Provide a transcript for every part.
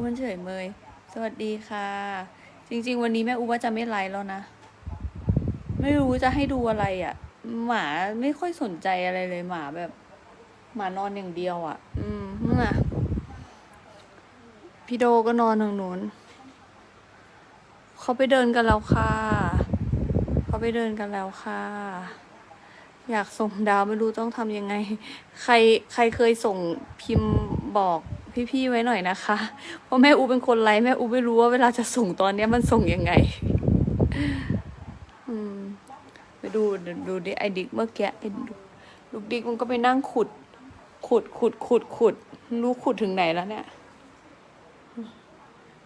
อ้วนเฉยเมย สวัสดีค่ะ จริง ๆ วันนี้แม่อูว่าจะไม่ไลฟ์แล้วนะ ไม่รู้จะให้ดูอะไรอะ่ะ หมาไม่ค่อยสนใจอะไรเลยหมาแบบ หมานอนอย่างเดียวอะ่ะ อืมนั่นน่ะพี่โดก็นอนทางนู้นเขาไปเดินกันแล้วค่ะ เขาไปเดินกันแล้วค่ะ อยากส่งดาวไม่รู้ต้องทำยังไง ใครใครเคยส่งพิมพ์บอก พี่ๆไว้หน่อยนะคะ เพราะแม่อูเป็นคนไลฟ์แม่อูไม่รู้ว่าเวลาจะส่งตอนเนี้ยมันส่งยังไง อืมไปดูดูดูดิไอดิกเมื่อกี้ไอลูกลูกดิกมันก็ไปนั่งขุด ขุดขุดขุดขุดรู้ขุดถึงไหนแล้วเนี่ย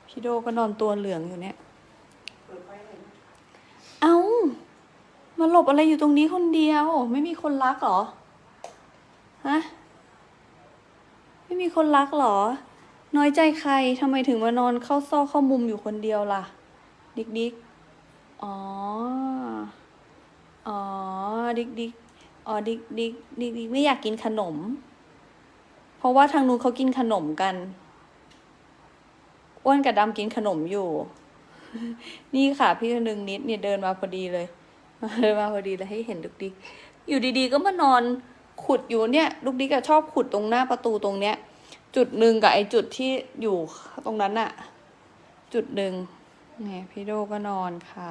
พี่โดก็นอนตัวเหลืองอยู่เนี่ย เอา้ามาหลบอะไรอยู่ตรงนี้คนเดียว ไม่มีคนรักหรอ ฮะ ไม่มีคนรักหรอ น้อยใจใครทำไมถึงมานอนเข้าซอกเข้ามุมอยู่คนเดียวล่ะ ดิกดิกอ๋อ อ๋อ ดิกดิกอ๋อ ดิกดิกดิกดิกไม่อยากกินขนม เพราะว่าทางนู้นเขากินขนมกัน อ้วนกับดำกินขนมอยู่ นี่ค่ะ พี่คนนึงนิดเนี่ยเดินมาพอดีเลย เดินมาพอดีเลยให้เห็นดุกดิกอยู่ดีๆ ก็มานอนขุดอยู่เนี่ยดุกดิกอะชอบขุดตรงหน้าประตูตรงเนี้ย จุดหนึ่งกับไอ้จุดที่อยู่ตรงนั้นอะจุดหนึ่งเนี่ยพี่โดก็นอนค่ะ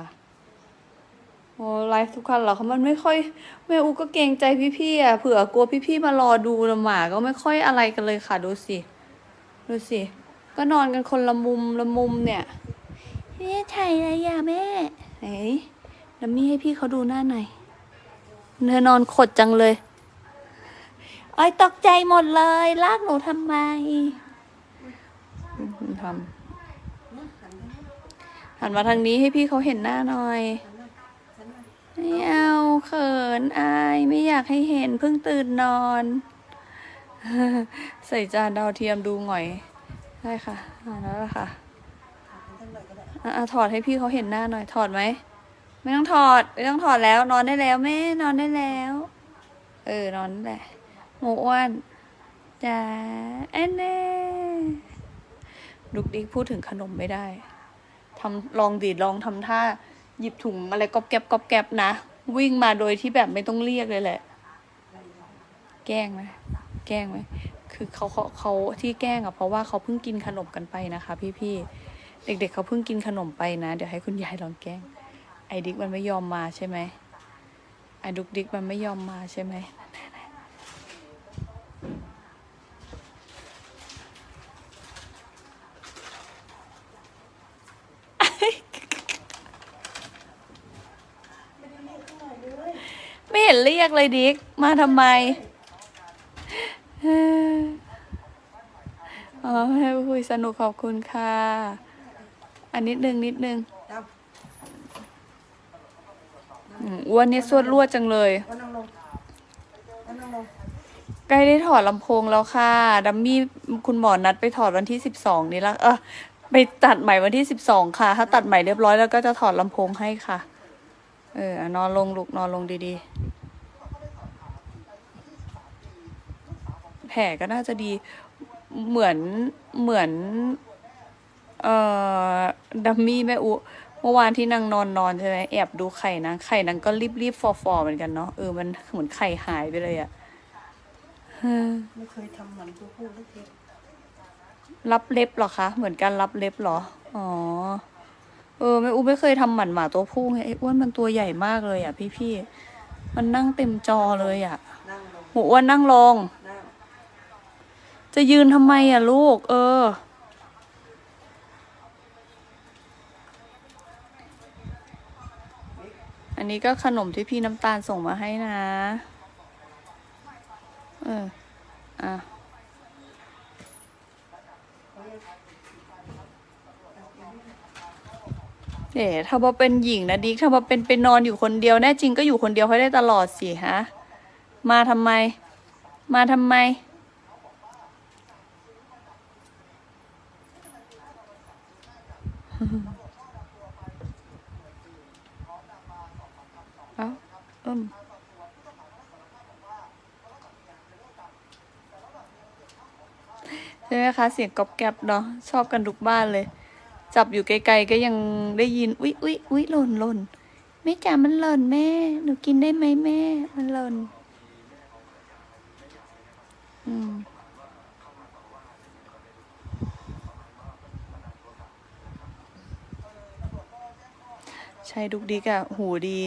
โอ้ไลฟ์ทุกคันเหรอคะมันไม่ค่อยแม่อูก็เกรงใจพี่ๆอะเผื่อกลัวพี่ๆมารอดูนะหมาก็ไม่ค่อยอะไรกันเลยค่ะ ดูสิดูสิก็นอนกันคนละมุมละมุมเนี่ยแม่ถ่ายอะไรอะแม่ไหนดัมมี่ให้พี่เขาดูหน้าหน่อยเธอนอนขดจังเลย อ้ยตกใจหมดเลย ลากหนูทำไมทำหันมาทางนี้ให้พี่เขาเห็นหน้าหน่อยไม่เอาเขินอายไม่อยากให้เห็นเพิ่งตื่นนอน ใส่จานดาวเทียมดูหน่อย ได้ค่ะอ่าแล้วล่ะค่ะอะถอดให้พี่เขาเห็นหน้าหน่อย ถอดไหม ไม่ต้องถอด ไม่ต้องถอดแล้ว นอนได้แล้วแม่ นอนได้แล้ว เออนอนได้แหละ หมูอ้วนจ้าแอนเน่ดุกดิกพูดถึงขนมไม่ได้ทำลองดีดลองทำท่า หยิบถุงอะไรก๊อบแก๊บก๊อบแก๊บนะ วิ่งมาโดยที่แบบไม่ต้องเรียกเลยแหละ แกล้งไหมแกล้งไหมคือเขาเขาเขาที่แกล้งอะเพราะว่าเขาเพิ่งกินขนมกันไปนะคะ พี่ๆเด็กๆเขาเพิ่งกินขนมไปนะ เดี๋ยวให้คุณยายลองแกล้ง ไอ้ดิกมันไม่ยอมมาใช่ไหมไอ้ดุกดิกมันไม่ยอมมาใช่ไหม เรียกเลยดิกมาทำไมอ๋อให้คุยสนุกขอบคุณค่ะ อันนิดนึงนิดนึงอ้วนนี่สวดรวดจังเลย ใกล้ได้ถอดลำโพงแล้วค่ะ ดัมมี่คุณหมอนัดไปถอดวันที่สิบสองนี้ละเออไปตัดใหม่วันที่สิบสองค่ะ ถ้าตัดใหม่เรียบร้อยแล้วก็จะถอดลำโพงให้ค่ะ เออนอนลงลูกนอนลงดีๆ แผลก็น่าจะดีเหมือนเหมือนเอ่อดัมมี่แม่อุเมื่อวานที่นางนอนนอนใช่ไหมแอบดูไข่นางไข่นางก็รีบรีบฟอฟอๆเหมือนกันเนาะเออมันเหมือนไข่หายไปเลยอะไม่เคยทำเหมือนตัวผู้ทุกทีรับเล็บเหรอคะ เหมือนการรับเล็บเหรอ อ๋อ เออแม่อูไม่เคยทำหมันหมาตัวผู้ไงไอ้อ้วนมันตัวใหญ่มากเลยอะ พี่ๆมันนั่งเต็มจอเลยอะนั่งลงหมูอ้วนนั่งลงนั่ง จะยืนทำไมอะลูก เออ อันนี้ก็ขนมที่พี่น้ำตาลส่งมาให้นะ เออ อะเดี๋ยวถ้าว่าเป็นหญิงนะดิกถ้าว่าเป็นไปนอนอยู่คนเดียวแน่จริงก็อยู่คนเดียวให้ได้ตลอดสิฮะ มาทำไม มาทำไม เอาอืมใช่ไหมคะ เสียงกอบแกบเนาะชอบกันทุกบ้านเลย จับอยู่ไกลๆก็ยังได้ยิน อุ๊ยอุ๊ยอุ๊ยหล่นหล่นแม่จ๋ามันหล่นแม่ หนูกินได้ไหมแม่ มันหล่นอืม ใช่ดุกดิกอะหูดี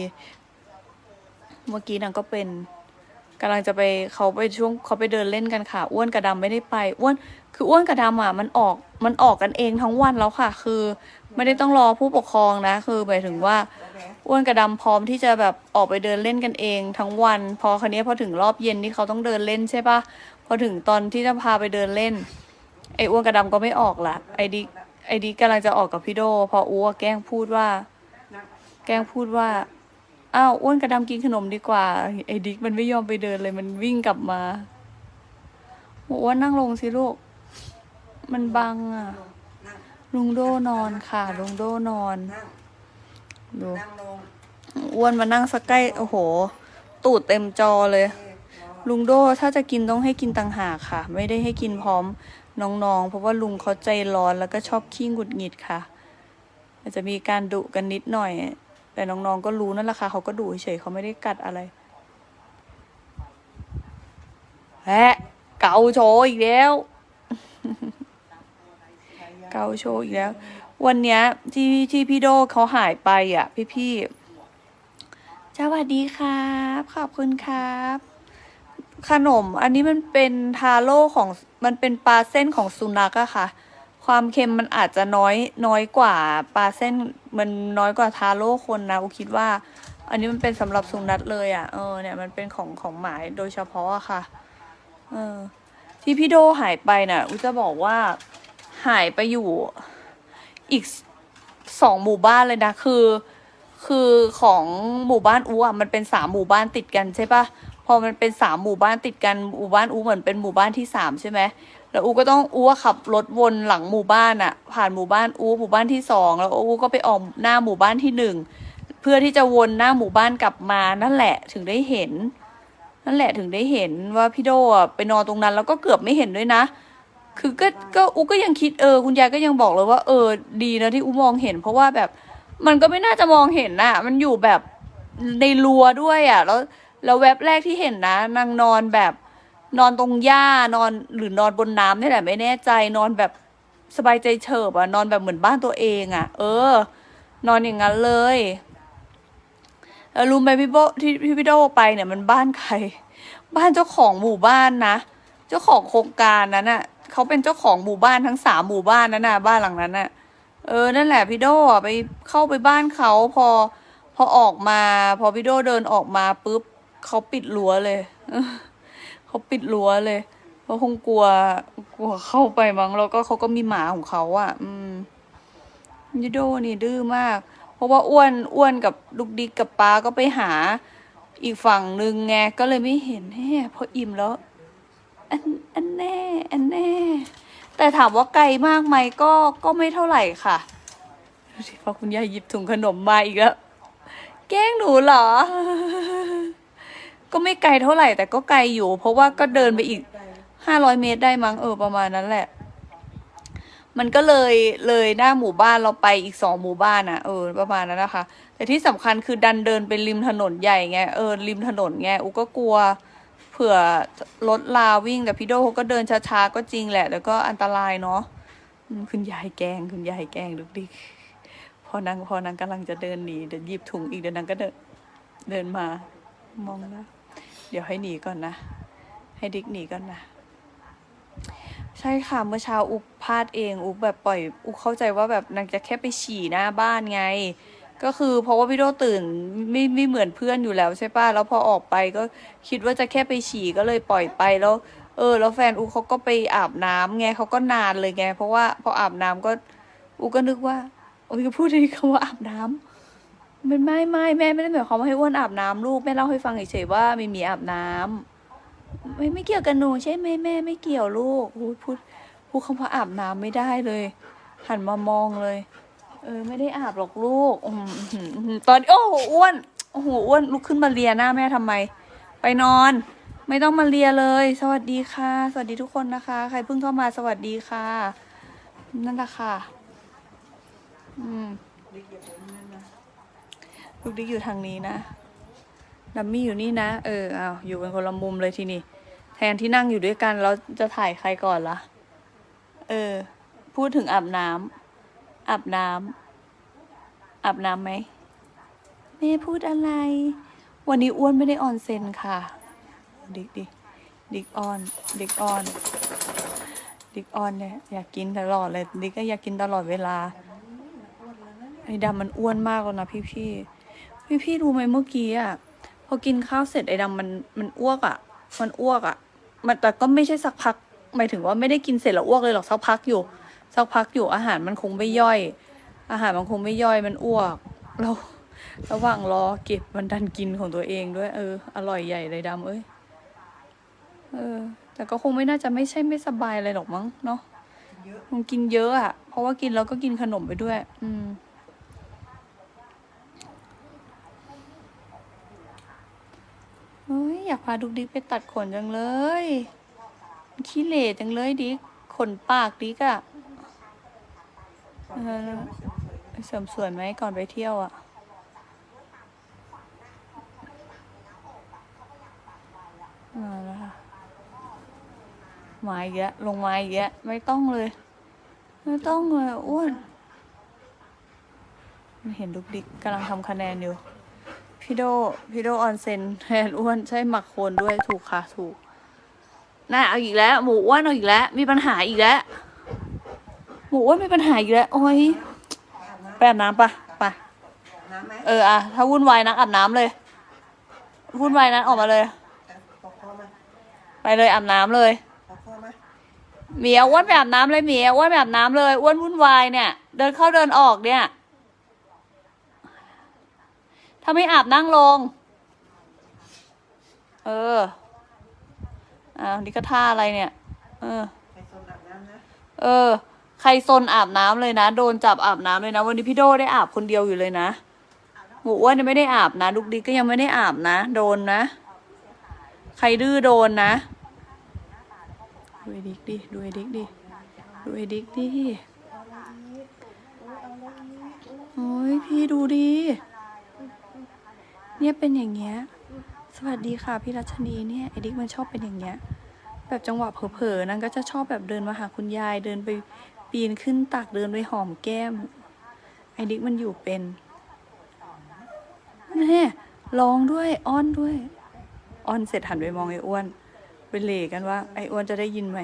เมื่อกี้นางก็เป็นกำลังจะไปเขาไปช่วงเขาไปเดินเล่นกันค่ะ อ้วนกับดำไม่ได้ไป อ้วน คืออ้วนกับดำอะมันออกมันออกกันเองทั้งวันแล้วค่ะ คือไม่ได้ต้องรอผู้ปกครองนะ คือหมายถึงว่า อ้วนกับดำพร้อมที่จะแบบออกไปเดินเล่นกันเอง ทั้งวัน พอคันนี้พอถึงรอบเย็นที่เขาต้องเดินเล่นใช่ปะพอถึงตอนที่จะพาไปเดินเล่น ไอ้อ้วนกับดำก็ไม่ออกละไอ้ดิไอ้ดิกกำลังจะออกกับพี่โด พออ้วแกล้งพูดว่า แกล้งพูดว่า อ้าวอ้วนกับดำกินขนมดีกว่า ไอ้ดิกมันไม่ยอมไปเดินเลย มันวิ่งกลับมาบอกว่านั่งลงสิลูก มันบังอะ ลุงโดนอนค่ะ ลุงโดนอนดูอ้วนมานั่งสักใกล้ โอ้โห ตูดเต็มจอเลย ลุงโดถ้าจะกินต้องให้กินต่างหากค่ะ ไม่ได้ให้กินพร้อมน้องๆ เพราะว่าลุงเขาใจร้อนแล้วก็ชอบขี้หงุดหงิดค่ะ อาจจะมีการดุกันนิดหน่อย แต่น้องๆก็รู้นั่นแหละค่ะเขาก็ดุเฉยๆเขาไม่ได้กัดอะไรแฮะเกาโชว์อีกแล้ว เกาโชว์อีกแล้ว วันเนี้ยที่ที่พี่โดเขาหายไปอะ พี่ๆสวัสดีครับ ขอบคุณครับ ขนม อันนี้มันเป็นทาโร่ของมันเป็นปลาเส้นของสุนัขอะค่ะ ความเค็มมันอาจจะน้อยน้อยกว่าปลาเส้นมันน้อยกว่าทาโร่คนนะอุคิดว่า อันนี้มันเป็นสำหรับสุนัขเลยอะเออเนี่ยมันเป็นของของหมายโดยเฉพาะอะค่ะเออที่พี่โดหายไปน่ะอุจะบอกว่าหายไปอยู่อีกสองหมู่บ้านเลยนะคือ คือของหมู่บ้านอูอะมันเป็นสามหมู่บ้านติดกันใช่ปะพอมันเป็นสามหมู่บ้านติดกันหมู่บ้านอูเหมือนเป็นหมู่บ้านที่สามใช่ไหม แล้วอูก็ต้องอูอะขับรถวนหลังหมู่บ้านอะผ่านหมู่บ้านอูหมู่บ้านที่สองแล้วอูก็ไปออกหน้าหมู่บ้านที่หนึ่งเพื่อที่จะวนหน้าหมู่บ้านกลับมานั่นแหละถึงได้เห็น นั่นแหละถึงได้เห็นว่าพี่โดอะไปนอนตรงนั้น แล้วก็เกือบไม่เห็นด้วยนะ คือก็ก็อูก็ยังคิดเออ คุณยายก็ยังบอกเลยว่า เออ ดีนะที่อูมองเห็น เพราะว่าแบบมันก็ไม่น่าจะมองเห็นน่ะ มันอยู่แบบในรั้วด้วยอะ แล้วแล้วแว็บแรกที่เห็นนะนางนอนแบบ นอนตรงหญ้านอนหรือนอนบนน้ำนี่แหละไม่แน่ใจ นอนแบบสบายใจเฉิบอะนอนแบบเหมือนบ้านตัวเองอะเออ นอนอย่างนั้นเลยแล้วรู้ไหมพี่โบที่ที่พี่โดไปเนี่ยมันบ้านใคร บ้านเจ้าของหมู่บ้านนะ เจ้าของโครงการนั้นน่ะเขาเป็นเจ้าของหมู่บ้านทั้งสามหมู่บ้านนั้นน่ะบ้านหลังนั้นน่ะเออนั่นแหละพี่โดอะไปเข้าไปบ้านเขาพอพอออกมา พอพี่โดเดินออกมาปุ๊บเขาปิดรั้วเลย เขาปิดรั้วเลยเพราะคงกลัวกลัวเข้าไปมั้งแล้วก็เขาก็มีหมาของเขาอะ อืมพี่โดนี่ดื้อมาก เพราะว่าอ้วนอ้วนกับลูกดิกกับป้าก็ไปหา อีกฝั่งหนึ่งไงก็เลยไม่เห็นแฮ่พออิ่มแล้ว อันอันแน่อันแน่ แต่ถามว่าไกลมากไหมก็ก็ไม่เท่าไหร่ค่ะดูสิพอคุณยายหยิบถุงขนมมาอีกแล้วแกล้งหนูเหรอ ก็ไม่ไกลเท่าไหร่แต่ก็ไกลอยู่ เพราะว่าก็เดินไปอีกห้าร้อยเมตรได้มั้งเออประมาณนั้นแหละ มันก็เลยเลยหน้าหมู่บ้านเราไปอีกสองหมู่บ้านอะเออประมาณนั้นนะคะ แต่ที่สำคัญคือดันเดินไปริมถนนใหญ่ไงเออริมถนนไงอุก็กลัวเผื่อรถลาวิ่งแต่พี่โดเขาก็เดินช้าๆก็จริงแหละแต่ก็อันตรายเนาะคุณยายแกงคุณยายแกงดุกดิกพอนางพอนางกำลังจะเดินหนีเดี๋ยวหยิบถุงอีกเดี๋ยวนางก็เดินเดินมามองนะ ดี๋ยวให้หนีก่อนนะ ให้ดิกหนีก่อนนะ ใช่ค่ะเมื่อเช้าอุกพลาดเอง อุกแบบปล่อย อุกเข้าใจว่าแบบนางจะแค่ไปฉี่หน้าบ้านไง ก็คือเพราะว่าพี่โดตื่นไม่ไม่เหมือนเพื่อนอยู่แล้วใช่ป่ะแล้วพอออกไปก็คิดว่าจะแค่ไปฉี่ก็เลยปล่อยไปแล้ว เออ แล้วแฟนอุกเขาก็ไปอาบน้ำไงเขาก็นานเลยไง เพราะว่าพออาบน้ำก็อุกก็นึกว่าโอ้ยก็พูดในคำว่าอาบน้ มันไม่ไม่แม่ไม่ได้หมายความว่าให้อ้วนอาบน้ำลูกแม่เล่าให้ฟังเฉยๆว่ามีมีอาบน้ำไม่ไม่เกี่ยวกับหนูใช่ไหมแม่ไม่เกี่ยวลูกพูดพูดพูดคำว่าอาบน้ำไม่ได้เลย หันมามองเลย เออ ไม่ได้อาบหรอกลูกอตอนโอ้โหอ้วนโอ้โหอ้วนลุกขึ้นมาเลียหน้าแม่ทำไม ไปนอน ไม่ต้องมาเลียเลย สวัสดีค่ะ สวัสดีทุกคนนะคะ ใครเพิ่งเข้ามาสวัสดีค่ะ นั่นแหละค่ะ อืม ดิกอย่าผมนั่นนะ ลูกดิ๊กอยู่ทางนี้นะดัมมี่อยู่นี่นะ เออเอาอยู่เป็นคนละมุมเลยทีนี้แทนที่นั่งอยู่ด้วยกันแล้วจะถ่ายใครก่อนล่ะ เออ พูดถึงอาบน้ำอาบน้ำอาบน้ำไหมแม่พูดอะไร วันนี้อ้วนไม่ได้ออนเซนค่ะ ดิกดิดิกออน ดิกออน ดิกออนเนี่ยอยากกินตลอดเลย ดิกก็อยากกินตลอดเวลาไอ้ดำมันอ้วนมากแล้วนะพี่พี่ พี่พี่ๆรู้ไหมเมื่อกี้อะพอกินข้าวเสร็จไอ้ดำมันมันอ้วกอะ มันอ้วกอะ มันแต่ก็ไม่ใช่สักพักหมายถึงว่าไม่ได้กินเสร็จแล้วอ้วกเลยหรอกสักพักอยู่สักพักอยู่อาหารมันคงไม่ย่อย อาหารมันคงไม่ย่อยมันอ้วกเราระหว่างรอเก็บมันดันกินของตัวเองด้วย เออ อร่อยใหญ่เลยดำเอ้ยเออ แต่ก็คงไม่น่าจะไม่ใช่ไม่สบายอะไรหรอกมั้งเนาะเยอะมันกินเยอะอะเพราะว่ากินแล้วก็กินขนมไปด้วย อืม เฮ้ยอยากพาดุกดิกไปตัดขนจังเลยขี้เหร่จังเลยดิกขนปากดิกอะเสริมสวยไหมก่อนไปเที่ยวอะมาแล้วค่ะมาอีกแล้วลงมาอีกแล้วไม่ต้องเลย ไม่ต้องเลยอ้วนเห็นดุกดิกกำลังทำคะแนนอยู่ พี่โดพี่โดออนเซนแทนอ้วนใช่หมักโคนด้วยถูกค่ะถูกน่าเอาอีกแล้ว หมูอ้วนเอาอีกแล้ว มีปัญหาอีกแล้ว หมูอ้วนมีปัญหาอีกแล้ว โอ้ยอาบน้ไปอาบน้ำปะไปำน้ำไหมเอออะถ้าวุ่นวายนักอาบน้ำเลย วุ่นวายนักออกมาเลยแต่ปอกคอมาไปเลยอาบน้ำเลยปอกคอมาเหมียวอ้วนไปอาบน้ำเลยเหมียวอ้วนไปอาบน้ำเลยอ้วนวุ่นวายเนี่ย เดินเข้าเดินออกเนี่ย ถ้าไม่อาบนั่งลง เออ อ้าวนี่ก็ท่าอะไรเนี่ย เออไปโซนอาบน้ำนะเออ ใครซนอาบน้ำเลยนะ โดนจับอาบน้ำเลยนะ วันนี้พี่โดได้อาบคนเดียวอยู่เลยนะหมูอ้วนไม่ได้อาบนะดุกดิกก็ยังไม่ได้อาบนะ โดนนะ ใครดื้อโดนนะ ดูไอ้ดิกดิ ดูไอ้ดิกดิ ดูไอ้ดิกดิ โอ้ยพี่ดูดิ เนี่ยเป็นอย่างเงี้ย สวัสดีค่ะพี่รัชนีเนี่ยไอ้ดิกมันชอบเป็นอย่างเงี้ย แบบจังหวะเผลอๆนั้นก็จะชอบแบบเดินมาหาคุณยายเดินไปปีนขึ้นตักเดินไปหอมแก้ม ไอ้ดิกมันอยู่เป็นแม่ร้องด้วยอ้อนด้วยอ้อนเสร็จหันไปมองไอ้อ้วนไปเหลกันว่าไอ้อ้วนจะได้ยินไหม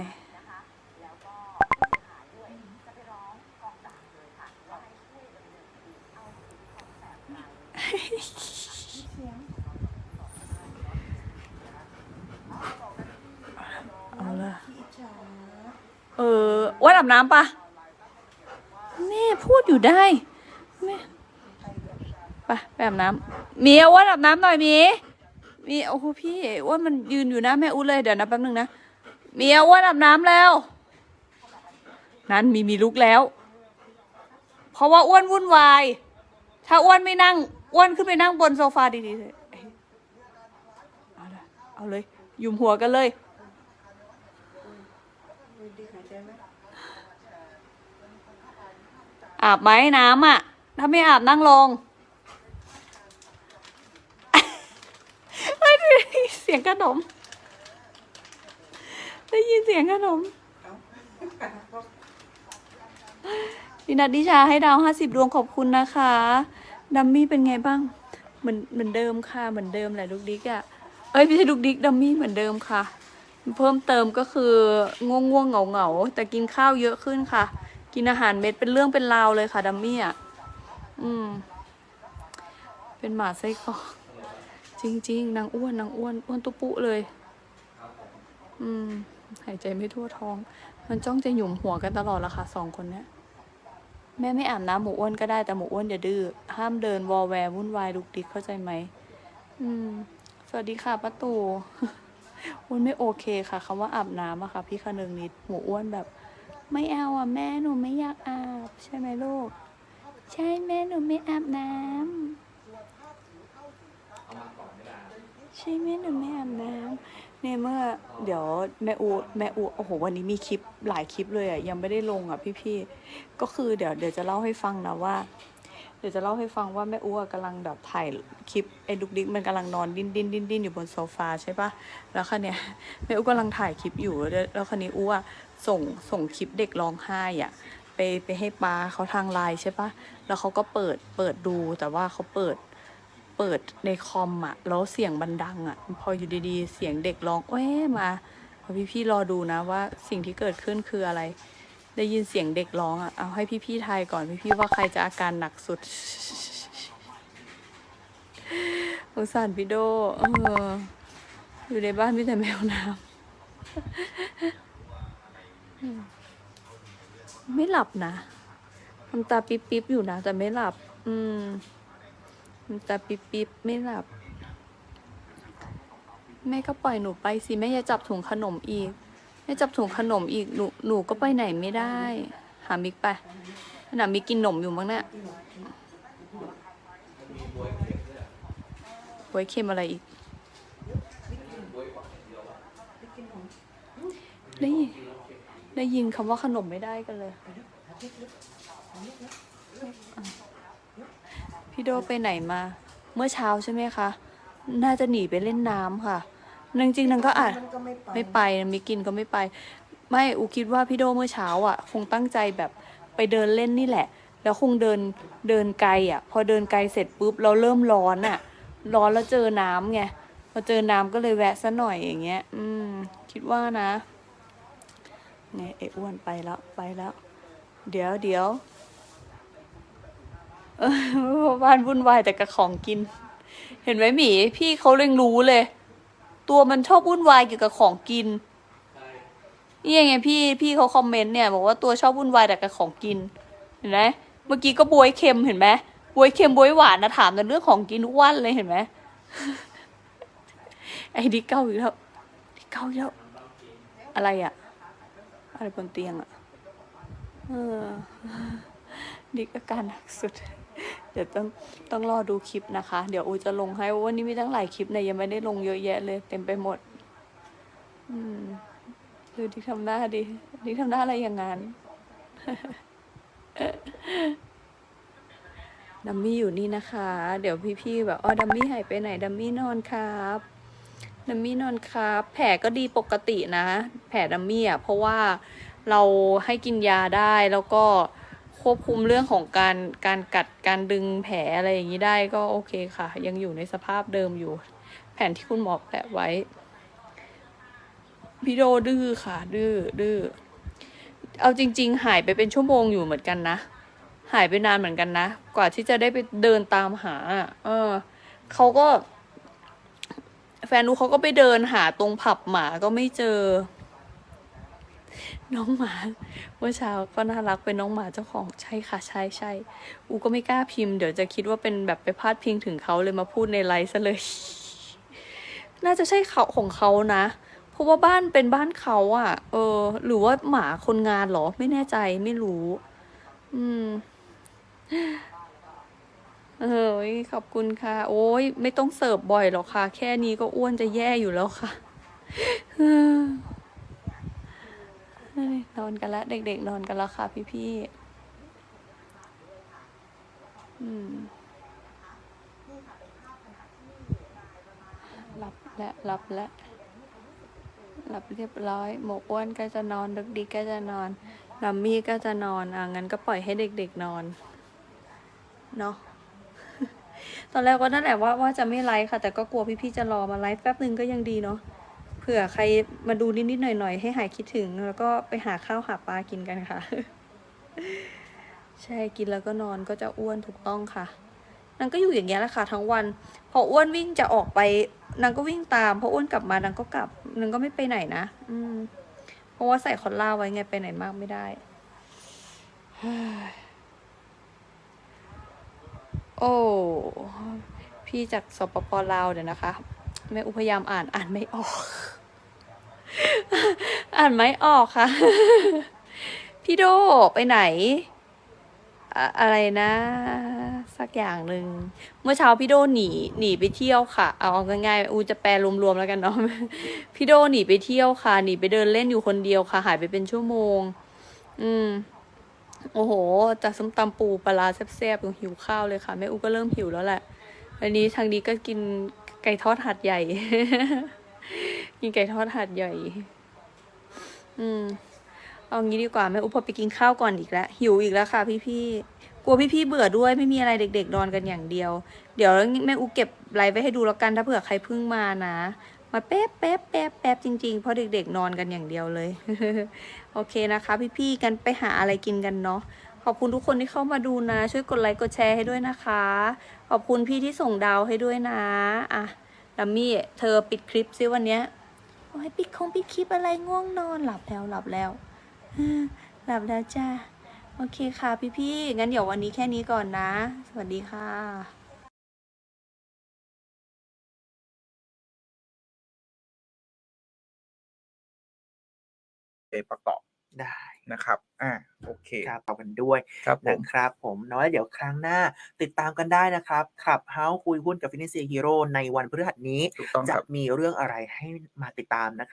เอาละ พี่อิจฉา เอออ้วนอาบน้ำปะแม่พูดอยู่ได้แม่ไปไปอาบน้ำเมียอ้วนอาบน้ำหน่อยมีมีโอ้โหพี่อ้วนมันยืนอยู่นะแม่อุ้เลยเดี๋ยวนะแป๊บนึงนะเมียอ้วนอาบน้ำแล้ว นั้นมีมีลุกแล้ว เพราะว่าอ้วนวุ่นวาย ถ้าอ้วนไม่นั่งอ้วนขึ้นไปนั่งบนโซฟาดีๆเลยเอาเลยเอาเลยยุมหัวกันเลย ดูดิหายใจไหม อาบไหมน้ำอะ ถ้าไม่อาบนั่งลงเฮ้ยได้ยินเสียงขนม ได้ยินเสียงขนมพี่นัดดิชาให้ดาวห้าสิบดวงขอบคุณนะคะ ดัมมี่เป็นไงบ้าง เหมือนเหมือนเดิมค่ะ เหมือนเดิมแหละลูกดิ๊กอะเอ้ยไม่ใช่ลูกดิ๊กดัมมี่เหมือนเดิมค่ะ เพิ่มเติมก็คือง่วงง่วงเหงาเหงาๆแต่กินข้าวเยอะขึ้นค่ะ กินอาหารเม็ดเป็นเรื่องเป็นราวเลยค่ะดัมมี่อะอืม เป็นหมาไส้กรอกจริง ๆนางอ้วนนางอ้วนอ้วนตุปุเลย อืม หายใจไม่ทั่วท้อง มันจ้องจะหยุมหัวกันตลอดละค่ะสองคนเนี้ยแม่ไม่อาบน้ำหมูอ้วนก็ได้แต่หมูอ้วนอย่าดื้อห้ามเดินวอแวร์วุ่นวายลุกดิกเข้าใจไหมอืม สวัสดีค่ะป้าตู่อ้วนไม่โอเคค่ะคำว่าอาบน้ำอะค่ะ พี่คนึงนิดหมูอ้วนแบบ ไม่เอาอะแม่หนูไม่อยากอาบ ใช่ไหมลูก ใช่แม่หนูไม่อาบน้ำใช่แม่หนูไม่อาบน้ำเนี่ยเมื่อเดี๋ยวแม่อูแม่อูโอ้โหวันนี้มีคลิปหลายคลิปเลยอะยังไม่ได้ลงอะพี่ๆก็คือเดี๋ยวเดี๋ยวจะเล่าให้ฟังนะว่า เดี๋ยวจะเล่าให้ฟังว่าแม่อูอะกำลังแบบถ่ายคลิปไอ้ดุกดิกมันกำลังนอนดิ้นดิ้นดิ้นดิ้นอยู่บนโซฟาใช่ปะแล้วคันเนี้ยแม่อูกำลังถ่ายคลิปอยู่ แล้วคันนี้อูอะส่งส่งคลิปเด็กร้องไห้อะไปไปให้ป้าเขาทางไลน์ใช่ปะแล้วเขาก็เปิดเปิดดูแต่ว่าเขาเปิดเปิดในคอมอะแล้วเสียงมันดังอะ พออยู่ดีๆ เสียงเด็กร้องแว้มาพอพี่ๆรอดูนะว่าสิ่งที่เกิดขึ้นคืออะไร ได้ยินเสียงเด็กร้องอะ เอาให้พี่ๆทายก่อนพี่ๆว่าใครจะอาการหนักสุดสงสารพี่โดเอออยู่ในบ้านมีแต่แมวน้ำไม่หลับนะทำตาปิ๊บๆอยู่นะแต่ไม่หลับ อืมมันจะปิบปิบไม่หลับ แม่ก็ปล่อยหนูไปสิ แม่อย่าจับถุงขนมอีก แม่จับถุงขนมอีกหนูหนูก็ไปไหนไม่ได้ หามิกไปขนาดมิกกินขนมอยู่มั้งเนี่ยไว้เค็มอะไรอีก ได้ยินได้ยินคำว่าขนมไม่ได้กันเลย พี่โดไปไหนมา เมื่อเช้าใช่ไหมคะ น่าจะหนีไปเล่นน้ำค่ะ นางจริงนางก็อะมันก็ไม่ไปไม่ไปมิกินก็ไม่ไป ไม่อูคิดว่าพี่โดเมื่อเช้าอะ คงตั้งใจแบบไปเดินเล่นนี่แหละ แล้วคงเดินเดินไกลอะ พอเดินไกลเสร็จปุ๊บเราเริ่มร้อนอะ ร้อนแล้วเจอน้ำไงพอเจอน้ำก็เลยแวะซะหน่อยอย่างเงี้ย อืม คิดว่านะเนี่ยไอ้อ้วนไปแล้วไปแล้ว เดี๋ยวเดี๋ยวเออบ้านวุ่นวายแต่กับของกิน เห็นไหมหมี พี่เขาเร่งรู้เลย ตัวมันชอบวุ่นวายเกี่ยวกับของกินนี่ยังไงพี่พี่เขาคอมเมนต์เนี่ยบอกว่าตัวชอบวุ่นวายแต่กับของกิน เห็นไหมเมื่อกี้ก็บวยเค็มเห็นไหมบวยเค็มบวยหวานนะถามแต่เรื่องของกินทุกวันเลยเห็นไหมไอ้ดิเก้าอีกแล้วดิเก้าอีกแล้วอะไรอะอะไรบนเตียงอะเออดิกอาการหนักสุด เดี๋ยวต้องต้องรอดูคลิปนะคะ เดี๋ยวอูจะลงให้วันนี้มีตั้งหลายคลิปเนี่ยยังไม่ได้ลงเยอะแยะเลย เต็มไปหมด อืมคือดิกทำหน้าดิดิกทำหน้าอะไรอย่างงั้นดัมมี่อยู่นี่นะคะ เดี๋ยวพี่ๆแบบอ๋อดัมมี่หายไปไหนดัมมี่นอนครับดัมมี่นอนครับ แผลก็ดีปกตินะ แผลดัมมี่อะเพราะว่าเราให้กินยาได้แล้วก็ ควบคุมเรื่องของการการกัดการดึงแผลอะไรอย่างนี้ได้ก็โอเคค่ะ ยังอยู่ในสภาพเดิมอยู่ แผนที่คุณหมอแปะไว้พี่โดดื้อค่ะ ดื้อดื้อเอาจริง ๆ หายไปเป็นชั่วโมงอยู่เหมือนกันนะ หายไปนานเหมือนกันนะ กว่าที่จะได้ไปเดินตามหา เออเขาก็ แฟนนูเขาก็ไปเดินหาตรงผับหมาก็ไม่เจอ น้องหมาเมื่อเช้าก็น่ารักเป็นน้องหมาเจ้าของใช่ค่ะใช่ใช่อูก็ไม่กล้าพิมพ์เดี๋ยวจะคิดว่าเป็นแบบไปพาดพิงถึงเขาเลยมาพูดในไลฟ์ซะเลย น่าจะใช่เขาของเขานะเพราะว่าบ้านเป็นบ้านเขาอะ่ะ เออ หรือว่าหมาคนงานเหรอไม่แน่ใจไม่รู้ อืมเออขอบคุณค่ะ โอ้ยไม่ต้องเสิร์ฟบ่อยหรอกค่ะ แค่นี้ก็อ้วนจะแย่อยู่แล้วค่ะ นอนกันแล้วเด็กๆ นอนกันแล้วค่ะพี่ๆอืมหลับและหลับและหลับเรียบร้อย หมกอ้วนก็จะนอนดึกดีก็จะนอนลัมมี่ก็จะนอนอะงั้นก็ปล่อยให้เด็กๆนอนเนาะตอนแรกก็นั่นแหละว่าว่าจะไม่ไลฟ์ค่ะ แต่ก็กลัวพี่ๆจะรอมาไลฟ์แป๊บนึงก็ยังดีเนาะ เผื่อใครมาดูนิดๆหน่อยๆ ให้หายคิดถึง แล้วก็ไปหาข้าวหาปลากินกันค่ะ ใช่กินแล้วก็นอนก็จะอ้วนถูกต้องค่ะนางก็อยู่อย่างเงี้ยแหละค่ะ ทั้งวัน พออ้วนวิ่งจะออกไปนางก็วิ่งตามพออ้วนกลับมานางก็กลับนางก็ไม่ไปไหนนะอืม เพราะว่าใส่คอลล่าไว้ไงไปไหนมากไม่ได้โอ้ พี่จากสปปลาวเดี๋ยวนะคะ แม่อุพยายามอ่านอ่านไม่ออก อ่านไม่ออกค่ะ พี่โดไปไหนอะอะไรนะ สักอย่างหนึ่งเมื่อเช้าพี่โดหนีหนีไปเที่ยวค่ะ เอาง่ายๆอูจะแปลรวมๆแล้วกันเนาะพี่โดหนีไปเที่ยวค่ะหนีไปเดินเล่นอยู่คนเดียวค่ะ หายไปเป็นชั่วโมง อืมโอ้โหจากส้มตำปูปลาร้าแซ่บๆหิวข้าวเลยค่ะแม่อูก็เริ่มหิวแล้วแหละอันนี้ทางนี้ก็กิน ไก่ทอดหัดใหญ่ กินไก่ทอดหัดใหญ่ อืม เอางี้ดีกว่าแม่อุปไปกินข้าวก่อนอีกแล้วหิวอีกแล้วค่ะ พี่ๆ กลัวพี่ๆเบื่อด้วยไม่มีอะไรเด็ก ๆ นอนกันอย่างเดียว เดี๋ยวแม่อุเก็บไลฟ์ไว้ให้ดูแล้วกันถ้าเผื่อใครเพิ่งมานะมาแป๊บแป๊บแป๊บแป๊บจริง ๆ เพราะเด็ก ๆ นอนกันอย่างเดียวเลย โอเคนะคะ พี่ๆกันไปหาอะไรกินกันเนาะ ขอบคุณทุกคนที่เข้ามาดูนะ ช่วยกดไลค์กดแชร์ให้ด้วยนะคะ ขอบคุณพี่ที่ส่งดาวให้ด้วยนะ อะดัมมี่เธอปิดคลิปซิวันเนี้ยโอ้ยปิดคงปิดคลิปอะไรง่วงนอนหลับแล้วหลับแล้วหลับแล้วจ้าโอเคค่ะพี่ๆงั้นเดี๋ยววันนี้แค่นี้ก่อนนะ สวัสดีค่ะไปประกอบได้นะครับ อ่าโอเคครับเอากันด้วยครับผมนะครับ ผมเนาะแล้วเดี๋ยวครั้งหน้าติดตามกันได้นะครับขับเฮาคุยหุ้นกับฟินิเซียฮีโร่ในวันพฤหัสนี้ถูกต้องจะครับมีเรื่องอะไรให้มาติดตามนะครับ